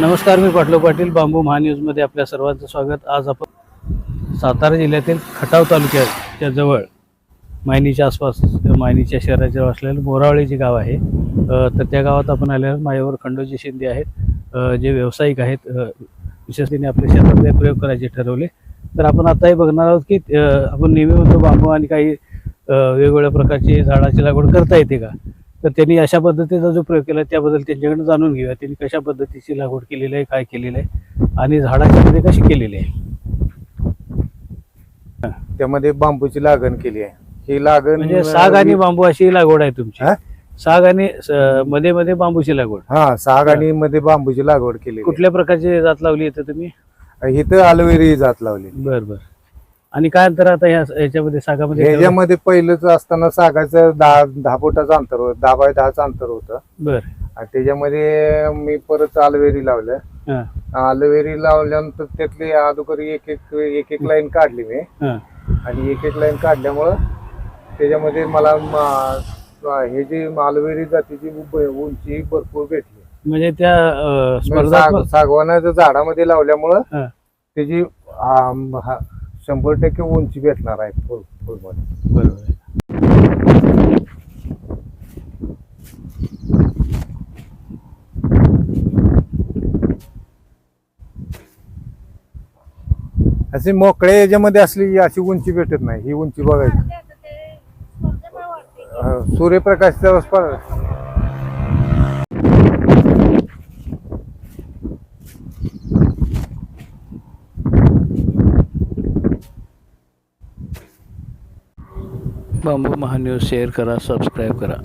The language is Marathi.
नमस्कार मी पाटलो पाटील बांबू महान्यूजमध्ये आपल्या सर्वांचं स्वागत. आज आपण सातारा जिल्ह्यातील खटाव तालुक्याच्या जवळ मायनीच्या आसपास मायनीच्या शहराच्या असलेलं मोरावळे जे गाव आहे तर त्या गावात आपण आल्यावर माझ्यावर खंडोजी शिंदे आहेत जे व्यावसायिक आहेत विशेषतेने आपल्या शेतामध्ये प्रयोग करायचे ठरवले. तर आपण आताही बघणार आहोत की आपण नेहमी म्हणतो बांबू आणि काही वेगवेगळ्या प्रकारची झाडाची लागवड करता येते का? तर त्यांनी अशा पद्धतीचा जो प्रयोग केला त्याबद्दल त्यांच्याकडे जाणून घेऊया. त्यांनी कशा पद्धतीची लागवड केलेली आहे काय केलेलं आहे आणि झाडाच्या मध्ये कशी केलेली आहे? त्यामध्ये बांबूची लागण केली आहे. ही लागण म्हणजे साग आणि बांबू अशी लागवड आहे तुमची? साग आणि मध्ये मध्ये बांबूची लागवड. हा साग आणि मध्ये बांबूची लागवड केली कुठल्या प्रकारची जात लावली इथं तुम्ही? इथं अलोवेरी जात लावली. बर बर. आणि काय अंतर आता याच्यामध्ये सागामध्ये? ठेवलं? ह्याच्यामध्ये पहिलंच असताना सागाचं दहा दहा फुटाचं अंतर होतं दहा बाय दहाचं अंतर होतं. बर. आणि त्याच्यामध्ये मी परत अलोवेरी लावलं. हा. अलोवेरी लावल्यानंतर त्यातली अगोदर एक एक एक एक लाईन काढली मी. हा. आणि एक एक लाईन काढल्यामुळं त्याच्यामध्ये मला म- हे जी अलोवेरी जातीची उ- उंची भरपूर भेटली. म्हणजे त्या अं, म्हणजे स्पर्धात्मक साग- सागवानाच्या झाडामध्ये लावल्यामुळं हा. त्याची आम, हा, शंभर टक्के उंची भेटणार आहे फुल फुलमध्ये. बरोबर आहे. अशी मोकळ्या याच्यामध्ये असली अशी उंची भेटत नाही. ही उंची बघायची. अं, सूर्यप्रकाशचा बांबू महान्यूज शेअर करा सबस्क्राईब करा.